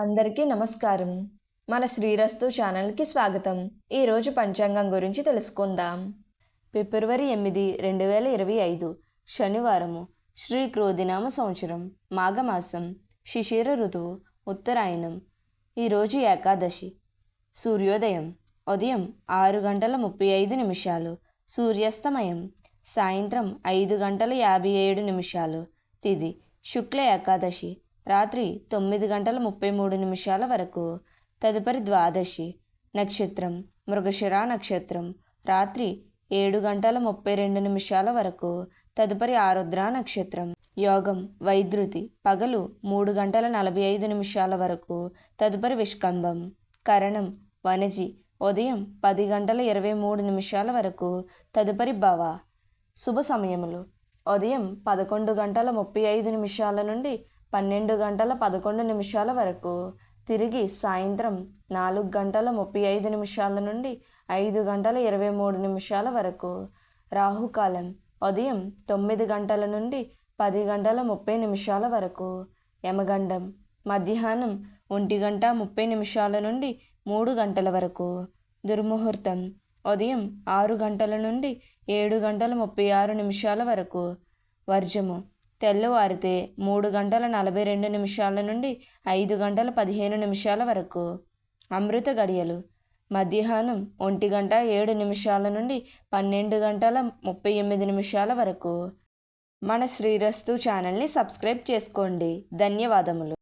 అందరికీ నమస్కారం. మన శ్రీరస్తు ఛానల్కి స్వాగతం. ఈరోజు పంచాంగం గురించి తెలుసుకుందాం. ఫిబ్రవరి ఎనిమిది రెండు వేల ఇరవై ఐదు శనివారము శ్రీ క్రోధినామ సంవత్సరం మాఘమాసం శిశిర ఋతువు ఉత్తరాయణం ఈరోజు ఏకాదశి సూర్యోదయం ఉదయం ఆరు గంటల ముప్పై ఐదు నిమిషాలు సూర్యాస్తమయం సాయంత్రం ఐదు గంటల యాభై ఏడు నిమిషాలు తిది శుక్ల ఏకాదశి రాత్రి తొమ్మిది గంటల ముప్పై మూడు నిమిషాల వరకు. తదుపరి ద్వాదశి నక్షత్రం మృగశిర నక్షత్రం. రాత్రి ఏడు గంటల ముప్పై రెండు నిమిషాల వరకు. తదుపరి ఆరుద్ర నక్షత్రం. యోగం వైద్యుతి పగలు మూడు గంటల నలభై ఐదు నిమిషాల వరకు. తదుపరి విష్కంభం కరణం వనజి ఉదయం పది గంటల ఇరవై మూడు నిమిషాల వరకు. తదుపరి భవ శుభ సమయములు. ఉదయం పదకొండు గంటల ముప్పై ఐదు నిమిషాల నుండి పన్నెండు గంటల పదకొండు నిమిషాల వరకు. తిరిగి సాయంత్రం నాలుగు గంటల ముప్పై ఐదు నిమిషాల నుండి ఐదు గంటల ఇరవై మూడు నిమిషాల వరకు. రాహుకాలం ఉదయం తొమ్మిది గంటల నుండి పది గంటల ముప్పై నిమిషాల వరకు. యమగండం మధ్యాహ్నం ఒంటి గంట ముప్పై నిమిషాల నుండి మూడు గంటల వరకు. దుర్ముహూర్తం ఉదయం ఆరు గంటల నుండి ఏడు గంటల ముప్పై ఆరు నిమిషాల వరకు. వర్జము తెల్లవారితే మూడు గంటల నలభై రెండు నిమిషాల నుండి ఐదు గంటల పదిహేను నిమిషాల వరకు. అమృత గడియలు. మధ్యాహ్నం ఒంటి గంట ఏడు నిమిషాల నుండి పన్నెండు గంటల ముప్పై ఎనిమిది నిమిషాల వరకు. మన శ్రీరస్తు ఛానల్ని సబ్స్క్రైబ్ చేసుకోండి. ధన్యవాదములు.